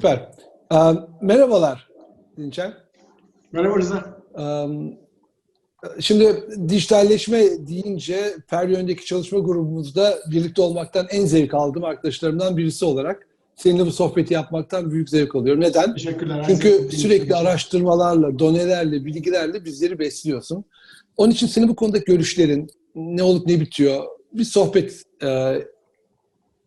Süper. Ee, merhabalar Dinçer. Merhaba Rıza. Ee, şimdi dijitalleşme deyince Peryon'daki çalışma grubumuzda birlikte olmaktan en zevk aldığım arkadaşlarımdan birisi olarak seninle bu sohbeti yapmaktan büyük zevk alıyorum. Neden? Teşekkürler. Çünkü sürekli araştırmalarla, donelerle, bilgilerle bizleri besliyorsun. Onun için senin bu konudaki görüşlerin, ne olup ne bitiyor, bir sohbet e,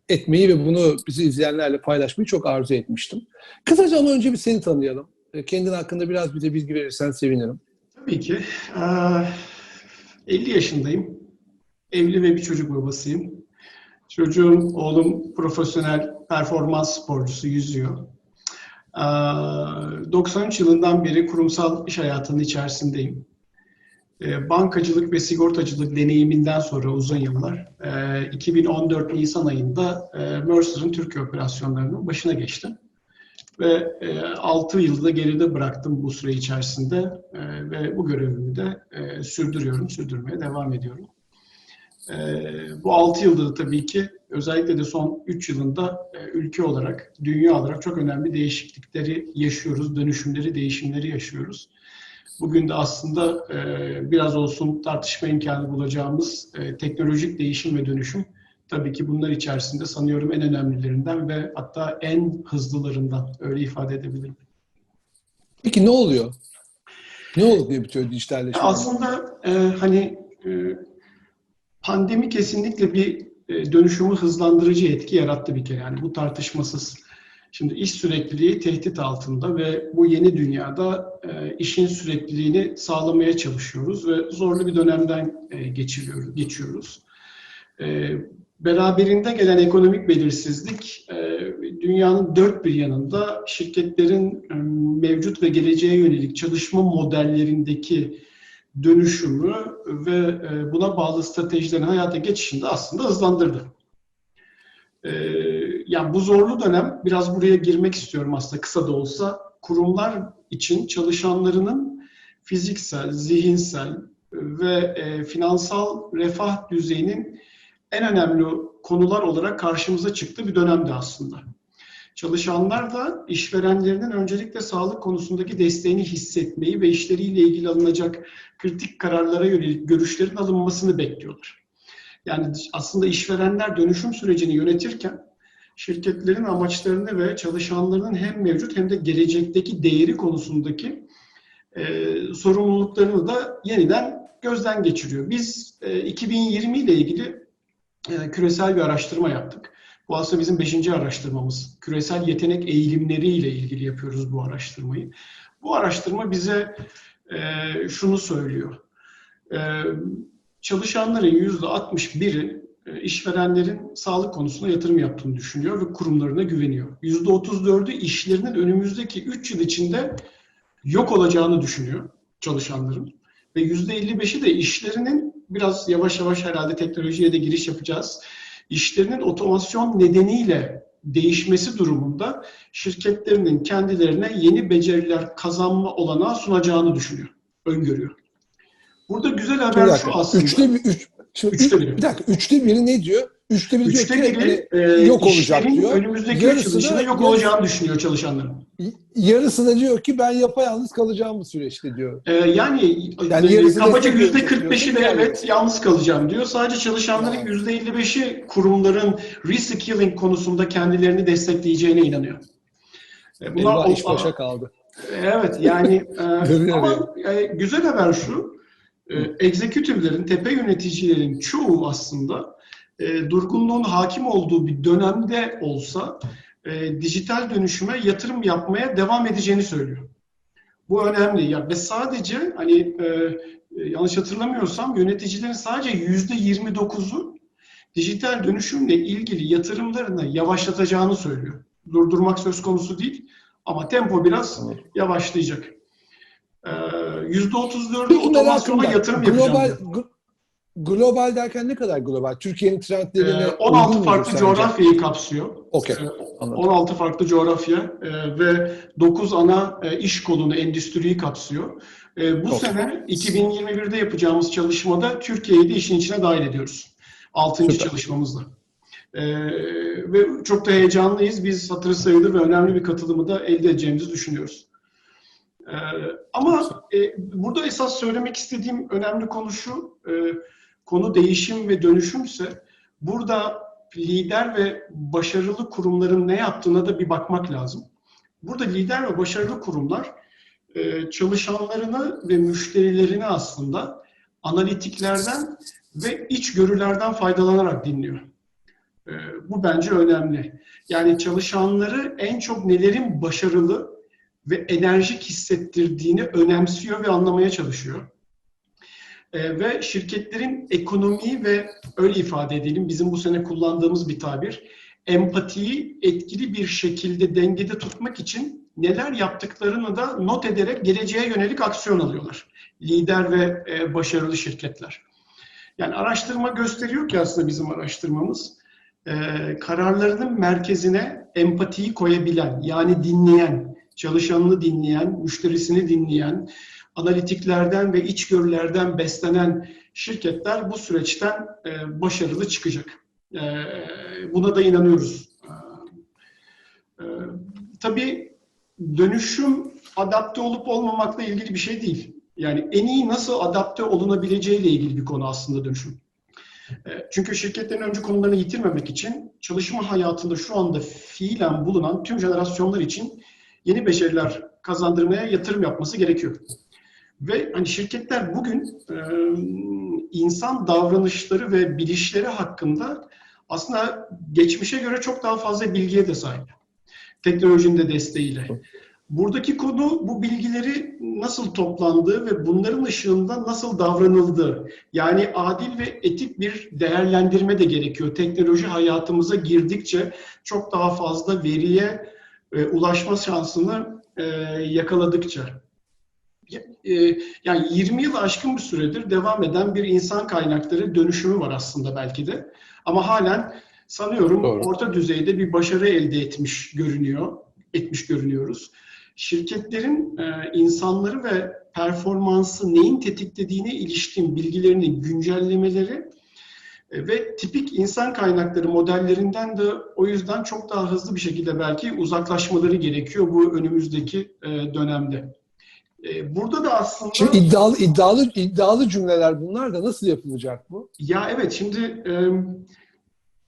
etmeyi ve bunu bizi izleyenlerle paylaşmayı çok arzu etmiştim. Kısaca ama önce bir seni tanıyalım. E, Kendin hakkında biraz bize bilgi verirsen sevinirim. Tabii ki. Ee, 50 yaşındayım. Evli ve bir çocuk babasıyım. Çocuğum, oğlum profesyonel performans sporcusu yüzüyor. Ee, 93 yılından beri kurumsal iş hayatının içerisindeyim. Ee, Bankacılık ve sigortacılık deneyiminden sonra uzun yıllar, e, 2014 Nisan ayında e, Mercer'ın Türkiye operasyonlarının başına geçtim. Ve e, 6 yılda geride bıraktım bu süre içerisinde e, ve bu görevimi de e, sürdürüyorum, sürdürmeye devam ediyorum. E, bu 6 yılda da tabii ki özellikle de son 3 yılında e, ülke olarak, dünya olarak çok önemli değişiklikleri yaşıyoruz, dönüşümleri, değişimleri yaşıyoruz. Bugün de aslında e, biraz olsun tartışma imkanı bulacağımız e, teknolojik değişim ve dönüşüm tabii ki bunlar içerisinde sanıyorum en önemlilerinden ve hatta en hızlılarından öyle ifade edebilirim. Peki ne oluyor? Ne olup ne bitiyor dijitalleşme? Aslında e, hani e, pandemi kesinlikle bir e, dönüşümü hızlandırıcı etki yarattı bir kere. Yani bu tartışmasız. Şimdi iş sürekliliği tehdit altında ve bu yeni dünyada e, işin sürekliliğini sağlamaya çalışıyoruz ve zorlu bir dönemden e, geçiriyoruz, geçiyoruz. E, beraberinde gelen ekonomik belirsizlik dünyanın dört bir yanında şirketlerin mevcut ve geleceğe yönelik çalışma modellerindeki dönüşümü ve buna bağlı stratejilerin hayata geçişini de aslında hızlandırdı. E, yani bu zorlu dönem biraz buraya girmek istiyorum aslında kısa da olsa kurumlar için çalışanlarının fiziksel, zihinsel ve e, finansal refah düzeyinin en önemli konular olarak karşımıza çıktığı bir dönemdi aslında. Çalışanlar da işverenlerinin öncelikle sağlık konusundaki desteğini hissetmeyi ve işleriyle ilgili alınacak kritik kararlara yönelik görüşlerin alınmasını bekliyorlar. Yani aslında işverenler dönüşüm sürecini yönetirken şirketlerin amaçlarını ve çalışanlarının hem mevcut hem de gelecekteki değeri konusundaki e, sorumluluklarını da yeniden gözden geçiriyor. Biz e, 2020 ile ilgili e, küresel bir araştırma yaptık. Bu aslında bizim beşinci araştırmamız. Küresel yetenek eğilimleriyle ilgili yapıyoruz bu araştırmayı. Bu araştırma bize e, şunu söylüyor. E, çalışanların yüzde 61'i e, işverenlerin sağlık konusunda yatırım yaptığını düşünüyor ve kurumlarına güveniyor. Yüzde 34'ü işlerinin önümüzdeki 3 yıl içinde yok olacağını düşünüyor çalışanların. Ve yüzde 55'i de işlerinin biraz yavaş yavaş herhalde teknolojiye de giriş yapacağız. İşlerinin otomasyon nedeniyle değişmesi durumunda şirketlerinin kendilerine yeni beceriler kazanma olanağı sunacağını düşünüyor, öngörüyor. Burada güzel haber şu aslında. Üçte bir, üç, şimdi üçte biri. Bir dakika, üçte biri ne diyor? Üçte biri üçte diyor ki biri, hani, e, yok olacak diyor. önümüzdeki üç yıl içinde yok olacağını düşünüyor çalışanların. Yarısı da diyor ki ben yapayalnız kalacağım bu süreçte diyor. Ee, yani, Yani e, yarısı kabaca yüzde veriyor, 45'i de diyor. evet yalnız kalacağım diyor. Sadece çalışanların Yani. yüzde 55'i kurumların reskilling konusunda kendilerini destekleyeceğine inanıyor. E, Eyvah o- iş başa kaldı. Evet yani e, ama e, güzel haber şu. E, executive'lerin, tepe yöneticilerin çoğu aslında e, durgunluğun hakim olduğu bir dönemde olsa e, dijital dönüşüme yatırım yapmaya devam edeceğini söylüyor. Bu önemli. Ya ve sadece hani e, e, yanlış hatırlamıyorsam yöneticilerin sadece yüzde 29'u dijital dönüşümle ilgili yatırımlarını yavaşlatacağını söylüyor. Durdurmak söz konusu değil ama tempo biraz yavaşlayacak. Ee, Yüzde 34'ü Peki merakım otomasyona yatırım yapacağım. Global, gl- global derken ne kadar global? Türkiye'nin trendlerine Ee, uygun 16 mudur farklı sence? coğrafyayı kapsıyor. Ee, anladım. 16 farklı coğrafya e, ve 9 ana e, iş kolunu, endüstriyi kapsıyor. E, bu Çok sene 2021'de yapacağımız çalışmada Türkiye'yi de işin içine dahil ediyoruz. 6. Süper. çalışmamızda. Ee, ve çok da heyecanlıyız. Biz hatırı sayılır ve önemli bir katılımı da elde edeceğimizi düşünüyoruz. Ee, ama e, burada esas söylemek istediğim önemli konu şu, e, konu değişim ve dönüşümse burada lider ve başarılı kurumların ne yaptığına da bir bakmak lazım. Burada lider ve başarılı kurumlar e, çalışanlarını ve müşterilerini aslında analitiklerden ve içgörülerden faydalanarak dinliyor. E, bu bence önemli. Yani çalışanları en çok nelerin başarılı ve enerjik hissettirdiğini önemsiyor ve anlamaya çalışıyor. E, ve şirketlerin ekonomiyi ve öyle ifade edelim bizim bu sene kullandığımız bir tabir empatiyi etkili bir şekilde dengede tutmak için neler yaptıklarını da not ederek geleceğe yönelik aksiyon alıyorlar. Lider ve e, başarılı şirketler. Yani araştırma gösteriyor ki aslında bizim araştırmamız e, kararlarının merkezine empatiyi koyabilen yani dinleyen, çalışanını dinleyen, müşterisini dinleyen, analitiklerden ve içgörülerden beslenen şirketler bu süreçten e, başarılı çıkacak. E, buna da inanıyoruz. E, tabii dönüşüm adapte olup olmamakla ilgili bir şey değil. Yani en iyi nasıl adapte olunabileceğiyle ilgili bir konu aslında dönüşüm. Çünkü şirketlerin önce konularını yitirmemek için çalışma hayatında şu anda fiilen bulunan tüm jenerasyonlar için yeni beceriler kazandırmaya yatırım yapması gerekiyor. Ve hani şirketler bugün e, insan davranışları ve bilişleri hakkında aslında geçmişe göre çok daha fazla bilgiye de sahip. Teknolojinin de desteğiyle. Buradaki konu bu bilgileri nasıl toplandığı ve bunların ışığında nasıl davranıldığı. Yani adil ve etik bir değerlendirme de gerekiyor. Teknoloji hayatımıza girdikçe çok daha fazla veriye e, ulaşma şansını e, yakaladıkça. E, yani 20 yıl aşkın bir süredir devam eden bir insan kaynakları dönüşümü var aslında belki de. Ama halen sanıyorum Doğru. orta düzeyde bir başarı elde etmiş görünüyor, etmiş görünüyoruz. Şirketlerin e, insanları ve performansı neyin tetiklediğine ilişkin bilgilerini güncellemeleri ve tipik insan kaynakları modellerinden de o yüzden çok daha hızlı bir şekilde belki uzaklaşmaları gerekiyor bu önümüzdeki e, dönemde. E, burada da aslında... Şimdi iddialı, iddialı, iddialı cümleler bunlar da nasıl yapılacak bu? Ya evet şimdi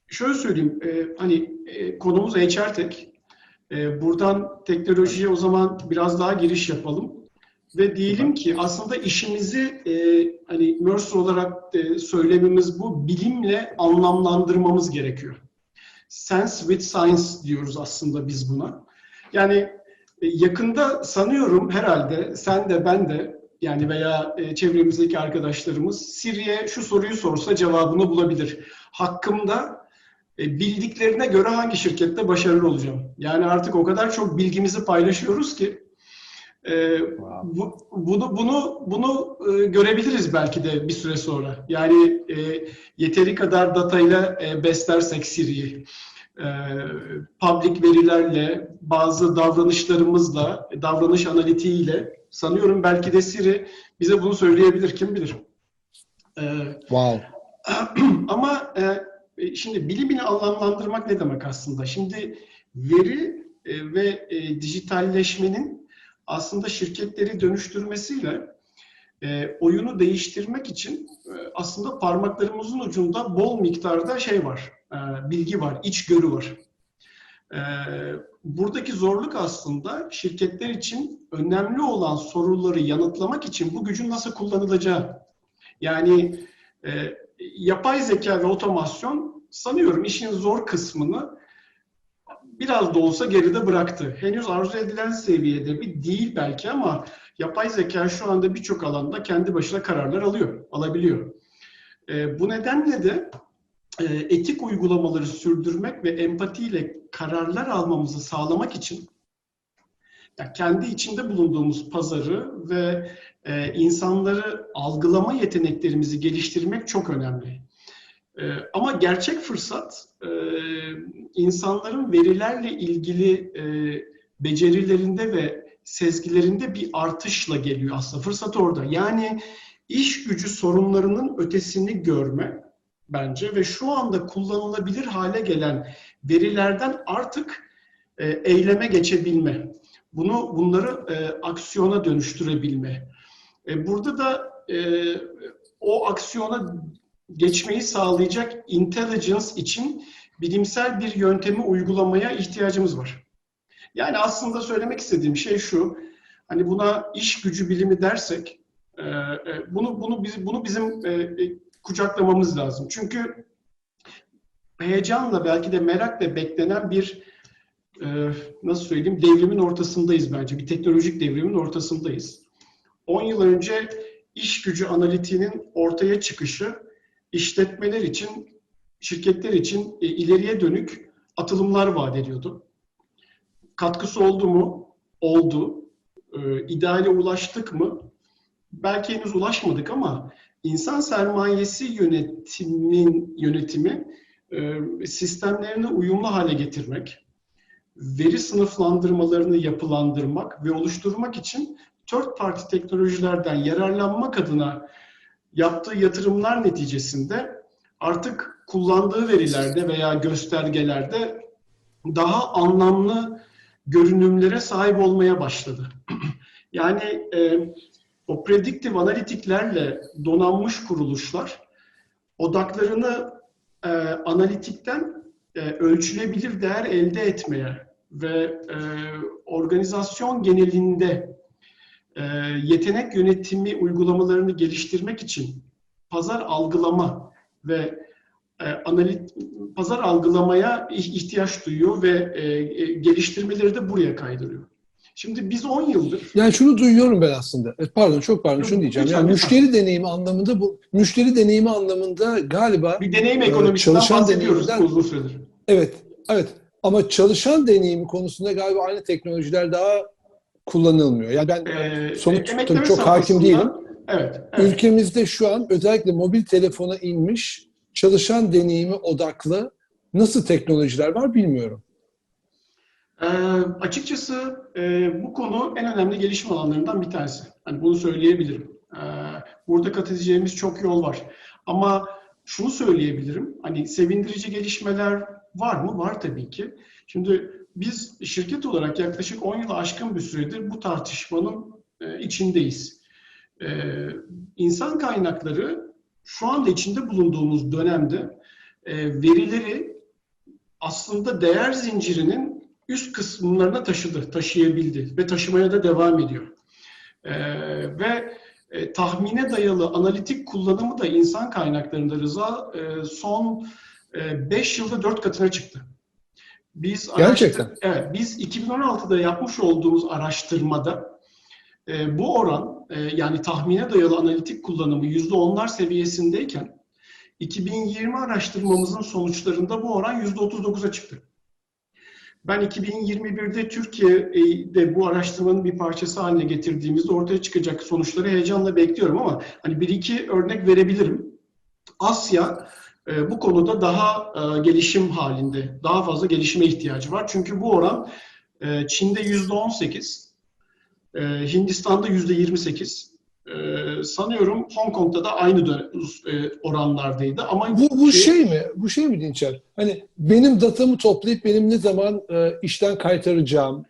şöyle söyleyeyim hani konumuz HR Tech. Buradan teknolojiye o zaman biraz daha giriş yapalım. Ve diyelim ki aslında işimizi e, hani Mercer olarak e, söylememiz bu bilimle anlamlandırmamız gerekiyor. Sense with science diyoruz aslında biz buna. Yani e, yakında sanıyorum herhalde sen de ben de yani veya e, çevremizdeki arkadaşlarımız Siri'ye şu soruyu sorsa cevabını bulabilir. Hakkımda e, bildiklerine göre hangi şirkette başarılı olacağım? Yani artık o kadar çok bilgimizi paylaşıyoruz ki ee, bu, bunu bunu bunu e, görebiliriz belki de bir süre sonra. Yani e, yeteri kadar datayla e, beslersek Siri'yi, e, public verilerle, bazı davranışlarımızla, davranış analitiğiyle sanıyorum belki de Siri bize bunu söyleyebilir. Kim bilir? E, wow. Ama e, şimdi bilimini anlamlandırmak ne demek aslında? Şimdi veri e, ve e, dijitalleşmenin aslında şirketleri dönüştürmesiyle e, oyunu değiştirmek için e, aslında parmaklarımızın ucunda bol miktarda şey var, e, bilgi var, içgörü var. E, buradaki zorluk aslında şirketler için önemli olan soruları yanıtlamak için bu gücün nasıl kullanılacağı. Yani e, yapay zeka ve otomasyon sanıyorum işin zor kısmını biraz da olsa geride bıraktı. Henüz arzu edilen seviyede bir değil belki ama yapay zeka şu anda birçok alanda kendi başına kararlar alıyor, alabiliyor. E, bu nedenle de e, etik uygulamaları sürdürmek ve empatiyle kararlar almamızı sağlamak için yani kendi içinde bulunduğumuz pazarı ve e, insanları algılama yeteneklerimizi geliştirmek çok önemli. E, ama gerçek fırsat e, insanların verilerle ilgili e, becerilerinde ve sezgilerinde bir artışla geliyor aslında. Fırsat orada. Yani iş gücü sorunlarının ötesini görme bence ve şu anda kullanılabilir hale gelen verilerden artık e, eyleme geçebilme. Bunu bunları e, aksiyona dönüştürebilme. E, burada da e, o aksiyona geçmeyi sağlayacak intelligence için bilimsel bir yöntemi uygulamaya ihtiyacımız var. Yani aslında söylemek istediğim şey şu. Hani buna iş gücü bilimi dersek, e, e, bunu bunu biz bunu bizim e, kucaklamamız lazım. Çünkü heyecanla belki de merakla beklenen bir nasıl söyleyeyim devrimin ortasındayız bence. Bir teknolojik devrimin ortasındayız. 10 yıl önce iş gücü analitiğinin ortaya çıkışı işletmeler için, şirketler için e, ileriye dönük atılımlar vaat ediyordu. Katkısı oldu mu? Oldu. E, ideale ulaştık mı? Belki henüz ulaşmadık ama insan sermayesi yönetimin yönetimi e, sistemlerini uyumlu hale getirmek, veri sınıflandırmalarını yapılandırmak ve oluşturmak için third party teknolojilerden yararlanmak adına yaptığı yatırımlar neticesinde artık kullandığı verilerde veya göstergelerde daha anlamlı görünümlere sahip olmaya başladı. yani e, o prediktif analitiklerle donanmış kuruluşlar odaklarını e, analitikten e, ölçülebilir değer elde etmeye ve e, organizasyon genelinde e, yetenek yönetimi uygulamalarını geliştirmek için pazar algılama ve e, analit pazar algılamaya ihtiyaç duyuyor ve e, e, geliştirmeleri de buraya kaydırıyor. Şimdi biz 10 yıldır... Yani şunu duyuyorum ben aslında. Pardon çok pardon şunu diyeceğim. Yani müşteri deneyimi anlamında bu müşteri deneyimi anlamında galiba Bir deneyim ekonomisinden çalışan bahsediyoruz uzun süredir. evet evet ama çalışan deneyimi konusunda galiba aynı teknolojiler daha kullanılmıyor. Yani ben Ee, Somut emekleme tabii çok hakim değilim. Evet, evet. ülkemizde şu an özellikle mobil telefona inmiş çalışan deneyimi odaklı nasıl teknolojiler var bilmiyorum. Ee, açıkçası e, bu konu en önemli gelişim alanlarından bir tanesi. Hani bunu söyleyebilirim. Ee, burada kat edeceğimiz çok yol var. Ama şunu söyleyebilirim. Hani sevindirici gelişmeler var mı? Var tabii ki. Şimdi biz şirket olarak yaklaşık 10 yılı aşkın bir süredir bu tartışmanın e, içindeyiz. Ee, insan kaynakları şu anda içinde bulunduğumuz dönemde e, verileri aslında değer zincirinin üst kısımlarına taşıdı, taşıyabildi ve taşımaya da devam ediyor. Ve e, tahmine dayalı analitik kullanımı da insan kaynaklarında rıza e, son 5 yılda 4 katına çıktı. Biz Gerçekten. Evet, biz 2016'da yapmış olduğumuz araştırmada e, bu oran e, yani tahmine dayalı analitik kullanımı %10'lar seviyesindeyken 2020 araştırmamızın sonuçlarında bu oran %39'a çıktı. Ben 2021'de Türkiye'de bu araştırmanın bir parçası haline getirdiğimizde ortaya çıkacak sonuçları heyecanla bekliyorum ama hani bir iki örnek verebilirim. Asya bu konuda daha e, gelişim halinde, daha fazla gelişime ihtiyacı var. Çünkü bu oran e, Çin'de %18, e, Hindistan'da %28, e, sanıyorum Hong Kong'da da aynı oranlardaydı. Ama Bu, bu şey mi? Bu şey mi Dinçer? Hani benim datamı toplayıp benim ne zaman işten kaytaracağım,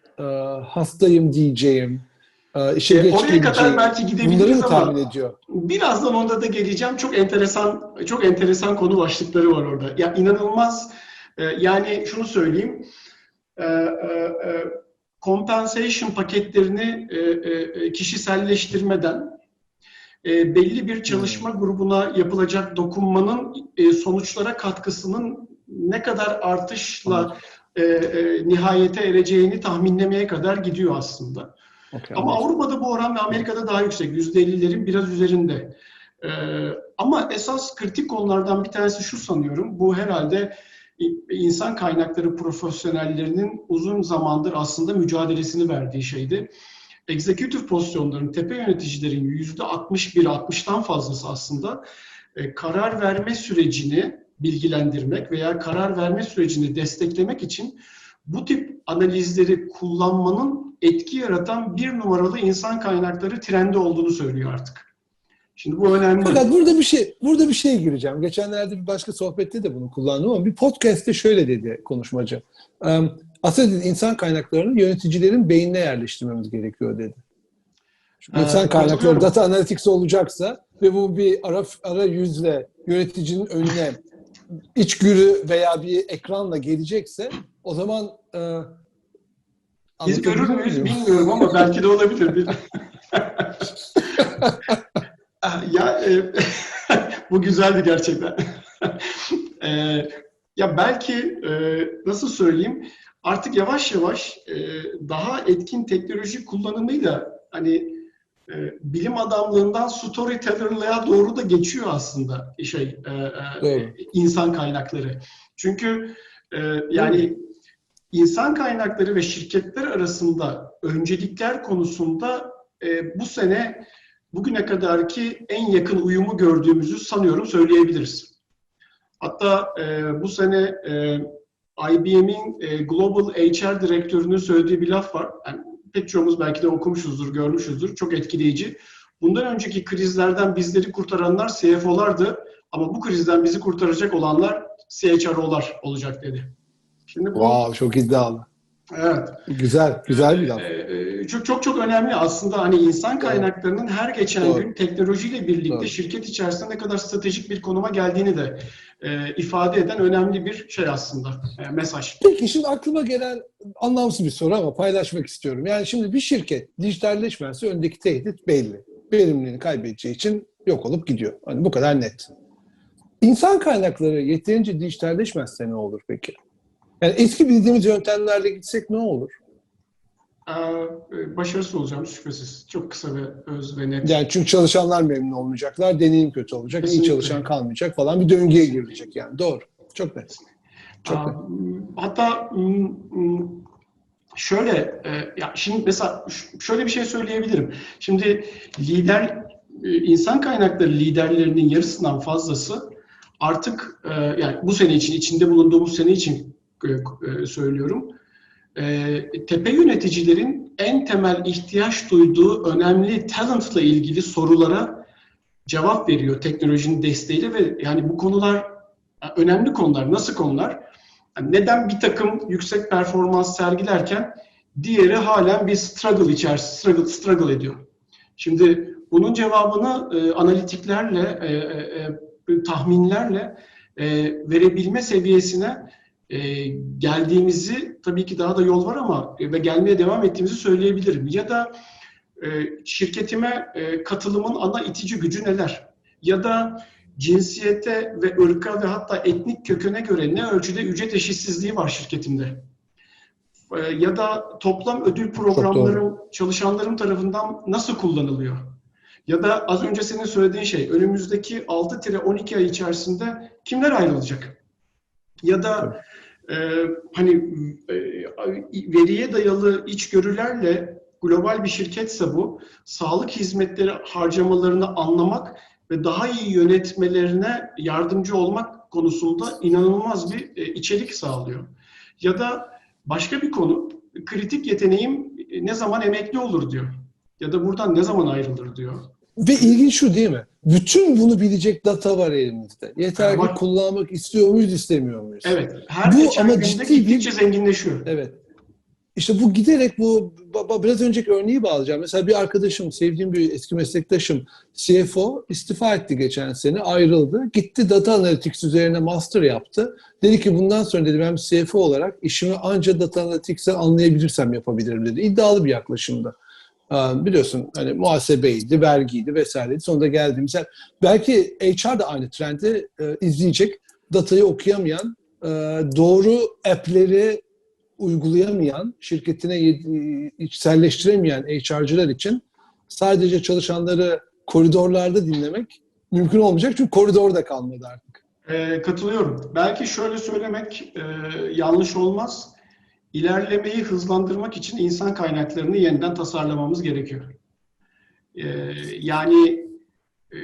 hastayım diyeceğim, işe E, geç oraya kadar belki gidebiliriz ama tahmin ediyor? birazdan onda da geleceğim. Çok enteresan çok enteresan konu başlıkları var orada. Ya inanılmaz e, yani şunu söyleyeyim. E, e, e, compensation paketlerini e, kişiselleştirmeden belli bir çalışma grubuna yapılacak dokunmanın sonuçlara katkısının ne kadar artışla e, e, nihayete ereceğini tahminlemeye kadar gidiyor aslında. Okay, Ama anladım. Avrupa'da bu oran ve Amerika'da daha yüksek. %50'lerin biraz üzerinde. Ee, ama esas kritik konulardan bir tanesi şu sanıyorum. Bu herhalde insan kaynakları profesyonellerinin uzun zamandır aslında mücadelesini verdiği şeydi. Executive pozisyonların, tepe yöneticilerin %61, 60'tan fazlası aslında e, karar verme sürecini bilgilendirmek veya karar verme sürecini desteklemek için bu tip analizleri kullanmanın etki yaratan bir numaralı insan kaynakları trendi olduğunu söylüyor artık. Şimdi bu önemli. Fakat burada bir şey burada bir şey gireceğim. Geçenlerde bir başka sohbette de bunu kullandım ama bir podcast'te şöyle dedi konuşmacı. Aslında dedi, insan kaynaklarını yöneticilerin beynine yerleştirmemiz gerekiyor dedi. Çünkü Ha, insan kaynakları data analytics olacaksa ve bu bir ara, ara yüzle yöneticinin önüne içgörü veya bir ekranla gelecekse o zaman e, Biz görür müyüz bilmiyorum ama belki de olabilir. Bir- ya e, bu güzeldi gerçekten. E, ya belki e, nasıl söyleyeyim artık yavaş yavaş e, daha etkin teknoloji kullanımıyla hani e, bilim adamlığından storyteller'lığa doğru da geçiyor aslında şey e, e, insan kaynakları. Çünkü e, yani insan kaynakları ve şirketler arasında öncelikler konusunda e, bu sene bugüne kadarki en yakın uyumu gördüğümüzü sanıyorum söyleyebiliriz. Hatta e, bu sene e, IBM'in e, Global HR Direktörü'nün söylediği bir laf var. Yani pek çoğumuz belki de okumuşuzdur, görmüşüzdür. Çok etkileyici. Bundan önceki krizlerden bizleri kurtaranlar CFO'lardı ama bu krizden bizi kurtaracak olanlar CHRO'lar olacak dedi. Şimdi bu Wow, çok iddialı. evet. Güzel, güzel bir laf. Ee, çok çok çok önemli aslında hani insan kaynaklarının her geçen Doğru. gün teknolojiyle birlikte Doğru. şirket içerisinde ne kadar stratejik bir konuma geldiğini de e, ifade eden önemli bir şey aslında e, mesaj. Peki şimdi aklıma gelen anlamsız bir soru ama paylaşmak istiyorum. Yani şimdi bir şirket dijitalleşmezse öndeki tehdit belli. Verimliliğini kaybedeceği için yok olup gidiyor. Hani bu kadar net. İnsan kaynakları yeterince dijitalleşmezse ne olur peki? Yani eski bildiğimiz yöntemlerle gitsek ne olur? E, başarısız olacağımız şüphesiz. Çok kısa ve öz ve net. Yani çünkü çalışanlar memnun olmayacaklar, deneyim kötü olacak, iyi Kesinlikle. çalışan kalmayacak falan bir döngüye girilecek yani. Doğru. Çok net. Çok Aa, net. Hatta şöyle, e, ya şimdi mesela şöyle bir şey söyleyebilirim. Şimdi lider, e, insan kaynakları liderlerinin yarısından fazlası artık yani bu sene için, içinde bulunduğumuz sene için söylüyorum. E, Tepe yöneticilerin en temel ihtiyaç duyduğu önemli talentla ilgili sorulara cevap veriyor teknolojinin desteğiyle ve yani bu konular önemli konular. Nasıl konular? Yani neden bir takım yüksek performans sergilerken diğeri halen bir struggle içerisinde struggle, struggle ediyor. Şimdi bunun cevabını e, analitiklerle, e, e, e, tahminlerle e, verebilme seviyesine e, geldiğimizi tabii ki daha da yol var ama e, ve gelmeye devam ettiğimizi söyleyebilirim. Ya da e, şirketime e, katılımın ana itici gücü neler? Ya da cinsiyete ve ırka ve hatta etnik kökene göre ne ölçüde ücret eşitsizliği var şirketimde? Ee, Ya da toplam ödül programlarım çalışanlarım tarafından nasıl kullanılıyor? Ya da az önce senin söylediğin şey, önümüzdeki 6-12 ay içerisinde kimler ayrılacak? Ya da e, hani e, veriye dayalı içgörülerle global bir şirketse bu, sağlık hizmetleri harcamalarını anlamak ve daha iyi yönetmelerine yardımcı olmak konusunda inanılmaz bir e, içerik sağlıyor. Ya da başka bir konu, kritik yeteneğim e, ne zaman emekli olur diyor. Ya da buradan ne zaman ayrılır diyor. Ve ilginç şu değil mi? Bütün bunu bilecek data var elimizde. Yeter ki Var. kullanmak istiyor muyuz, istemiyor muyuz? Evet, her Bu geçen ama günde ciddi bir- gittikçe zenginleşiyor. Evet. İşte bu giderek bu ba- ba- biraz önceki örneği bağlayacağım. Mesela bir arkadaşım, sevdiğim bir eski meslektaşım CFO istifa etti geçen sene, ayrıldı. Gitti data analytics üzerine master yaptı. Dedi ki bundan sonra dedi ben CFO olarak işimi ancak data analytics'e anlayabilirsem yapabilirim dedi. İddialı bir yaklaşımda. Aa, Biliyorsun hani muhasebeydi, vergiydi vesaireydi. Sonunda geldiğimiz yer. Belki HR da aynı trendi e, izleyecek. Datayı okuyamayan, e, doğru app'leri uygulayamayan, şirketine içselleştiremeyen HR'cılar için sadece çalışanları koridorlarda dinlemek mümkün olmayacak. Çünkü koridorda kalmadı artık. Ee, katılıyorum. Belki şöyle söylemek e, yanlış olmaz. İlerlemeyi hızlandırmak için insan kaynaklarını yeniden tasarlamamız gerekiyor. Ee, yani e,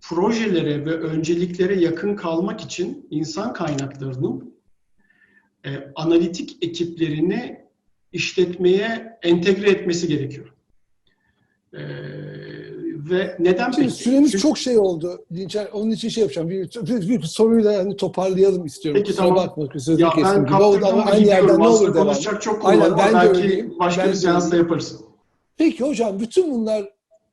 projelere ve önceliklere yakın kalmak için insan kaynaklarının e, analitik ekiplerini işletmeye entegre etmesi gerekiyor. Ee, Ve neden Şimdi peki? süremiz Çünkü- çok şey oldu. Dinçer, onun için şey yapacağım. Bir, bir, bir soruyla hani toparlayalım istiyorum. Peki, Kusura tamam. bakma. Sözünü Ya kestim ben kaptırdım ama da aynı yerden ne olur devam. konuşacak çok konu Aynen, var ben de belki öyleyim. başka Ben bir de seansta yaparız. Peki hocam bütün bunlar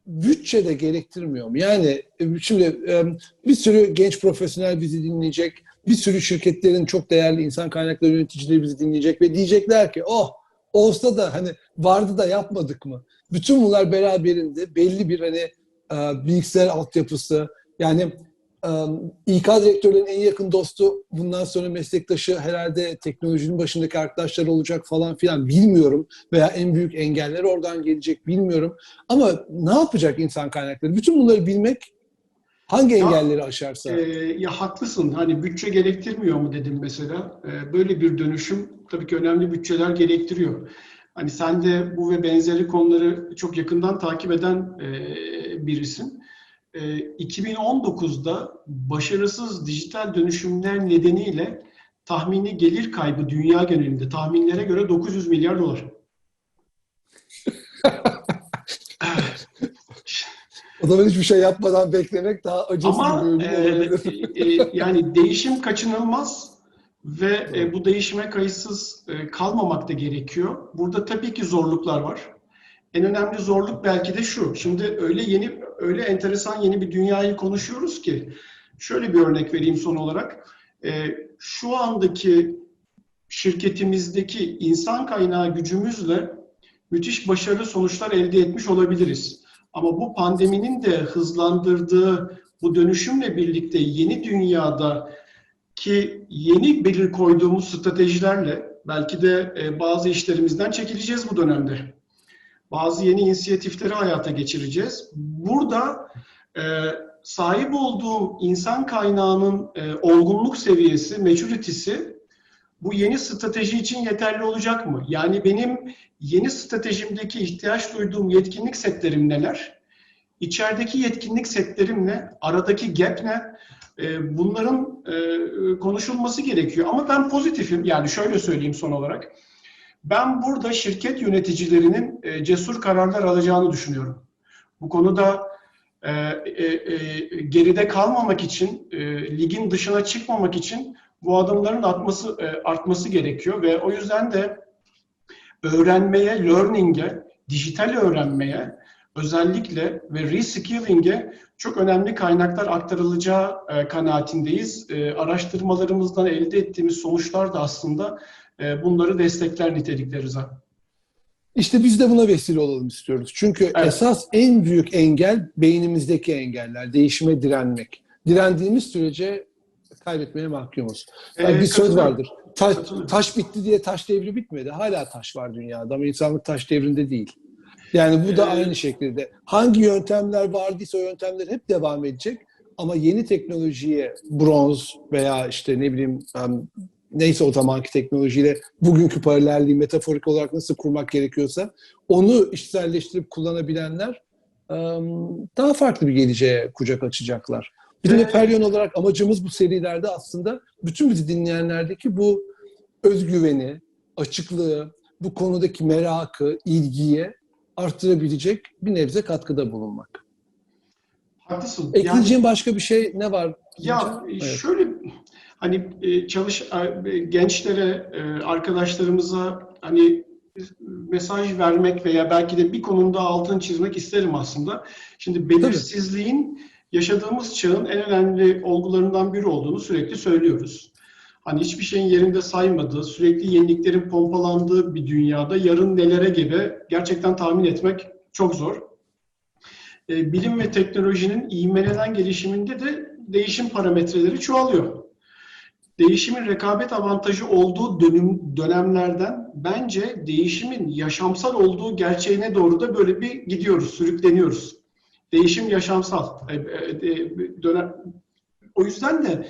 bütçe de gerektirmiyor mu? Yani e, şimdi e, bir sürü genç profesyonel bizi dinleyecek. Bir sürü şirketlerin çok değerli insan kaynakları yöneticileri bizi dinleyecek ve diyecekler ki oh olsa da hani vardı da yapmadık mı? Bütün bunlar beraberinde belli bir hani e, bilgisayar altyapısı yani e, İK direktörlerin en yakın dostu bundan sonra meslektaşı herhalde teknolojinin başındaki arkadaşlar olacak falan filan bilmiyorum veya en büyük engeller oradan gelecek bilmiyorum. Ama ne yapacak insan kaynakları? Bütün bunları bilmek hangi Ya, engelleri aşarsa? Ee, ya haklısın. Hani bütçe gerektirmiyor mu dedim mesela. Ee, böyle bir dönüşüm tabii ki önemli bütçeler gerektiriyor. Hani sen de bu ve benzeri konuları çok yakından takip eden e, birisin. E, 2019'da başarısız dijital dönüşümler nedeniyle tahmini gelir kaybı dünya genelinde tahminlere göre 900 milyar dolar. O zaman hiçbir şey yapmadan beklemek daha acısız Ama bir e, olabilir. e, yani değişim kaçınılmaz ve e, bu değişime kayıtsız e, kalmamak da gerekiyor. Burada tabii ki zorluklar var. En önemli zorluk belki de şu. Şimdi öyle yeni, öyle enteresan yeni bir dünyayı konuşuyoruz ki. Şöyle bir örnek vereyim son olarak. E, şu andaki şirketimizdeki insan kaynağı gücümüzle müthiş başarılı sonuçlar elde etmiş olabiliriz. Ama bu pandeminin de hızlandırdığı bu dönüşümle birlikte yeni dünyada ki yeni belir koyduğumuz stratejilerle belki de e, bazı işlerimizden çekileceğiz bu dönemde. Bazı yeni inisiyatifleri hayata geçireceğiz. Burada e, sahip olduğum insan kaynağının e, olgunluk seviyesi, maturity'si bu yeni strateji için yeterli olacak mı? Yani benim yeni stratejimdeki ihtiyaç duyduğum yetkinlik setlerim neler? İçerideki yetkinlik setlerim ne? Aradaki gap ne? E, bunların e, konuşulması gerekiyor. Ama ben pozitifim. Yani şöyle söyleyeyim son olarak. Ben burada şirket yöneticilerinin e, cesur kararlar alacağını düşünüyorum. Bu konuda e, e, geride kalmamak için, ligin dışına çıkmamak için bu adımların atması, artması gerekiyor ve o yüzden de öğrenmeye, learning'e, dijital öğrenmeye özellikle ve reskilling'e çok önemli kaynaklar aktarılacağı e, kanaatindeyiz. Araştırmalarımızdan elde ettiğimiz sonuçlar da aslında bunları destekler nitelikte Rıza. İşte biz de buna vesile olalım istiyoruz. Çünkü Evet. esas en büyük engel beynimizdeki engeller, değişime direnmek. Direndiğimiz sürece kaybetmeye mahkumuz. Yani Ee, bir söz vardır. Taş, Katılıyorum. taş bitti diye taş devri bitmedi. Hala taş var dünyada ama insanlık taş devrinde değil. Yani bu da Ee, aynı şekilde. Hangi yöntemler vardıysa o yöntemler hep devam edecek. Ama yeni teknolojiye bronz veya işte ne bileyim neyse o zamanki teknolojiyle bugünkü paralelliği metaforik olarak nasıl kurmak gerekiyorsa onu işselleştirip kullanabilenler daha farklı bir geleceğe kucak açacaklar. Bizim de. Peryon olarak amacımız bu serilerde aslında bütün bizi dinleyenlerdeki bu özgüveni, açıklığı, bu konudaki merakı, ilgiye arttırabilecek bir nebze katkıda bulunmak. Haklısın. Yani- Ekleyeceğim başka bir şey ne var? Ya Evet. şöyle hani e, çalış e, gençlere, e, arkadaşlarımıza hani mesaj vermek veya belki de bir konuda altını çizmek isterim aslında. Şimdi belirsizliğin yaşadığımız çağın en önemli olgularından biri olduğunu sürekli söylüyoruz. Hani hiçbir şeyin yerinde saymadığı, sürekli yeniliklerin pompalandığı bir dünyada yarın nelere gebe gerçekten tahmin etmek çok zor. Bilim ve teknolojinin ivmelenen gelişiminde de değişim parametreleri çoğalıyor. Değişimin rekabet avantajı olduğu dönüm, dönemlerden bence değişimin yaşamsal olduğu gerçeğine doğru da böyle bir gidiyoruz, sürükleniyoruz. Değişim yaşamsal. E, e, e, dönem, o yüzden de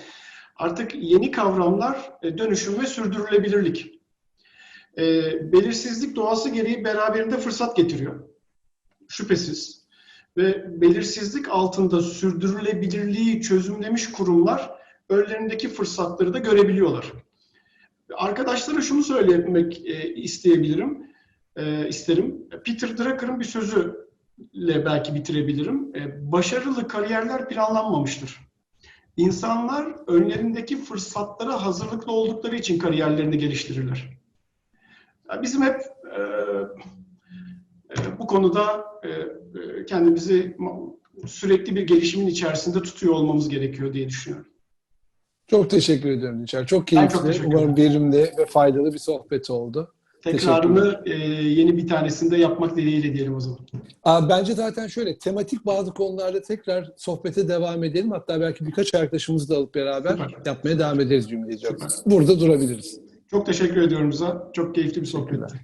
artık yeni kavramlar e, dönüşüm ve sürdürülebilirlik. E, belirsizlik doğası gereği beraberinde fırsat getiriyor. Şüphesiz ve belirsizlik altında sürdürülebilirliği çözümlemiş kurumlar önlerindeki fırsatları da görebiliyorlar. Arkadaşlara şunu söylemek e, isteyebilirim, e, isterim. Peter Drucker'ın bir sözü ile belki bitirebilirim. E, başarılı kariyerler planlanmamıştır. İnsanlar önlerindeki fırsatlara hazırlıklı oldukları için kariyerlerini geliştirirler. Bizim hep bu konuda kendimizi sürekli bir gelişimin içerisinde tutuyor olmamız gerekiyor diye düşünüyorum. Çok teşekkür ediyorum Dinçer. Çok keyifli. Umarım verimli ve faydalı bir sohbet oldu. Tekrarını e, yeni bir tanesinde yapmak dileğiyle diyelim o zaman. Aa, bence zaten şöyle tematik bazı konularda tekrar sohbete devam edelim. Hatta belki birkaç arkadaşımızı da alıp beraber Süper. yapmaya devam ederiz cümleyi. Burada durabiliriz. Çok teşekkür ediyorum Rıza. Çok keyifli bir sohbetti.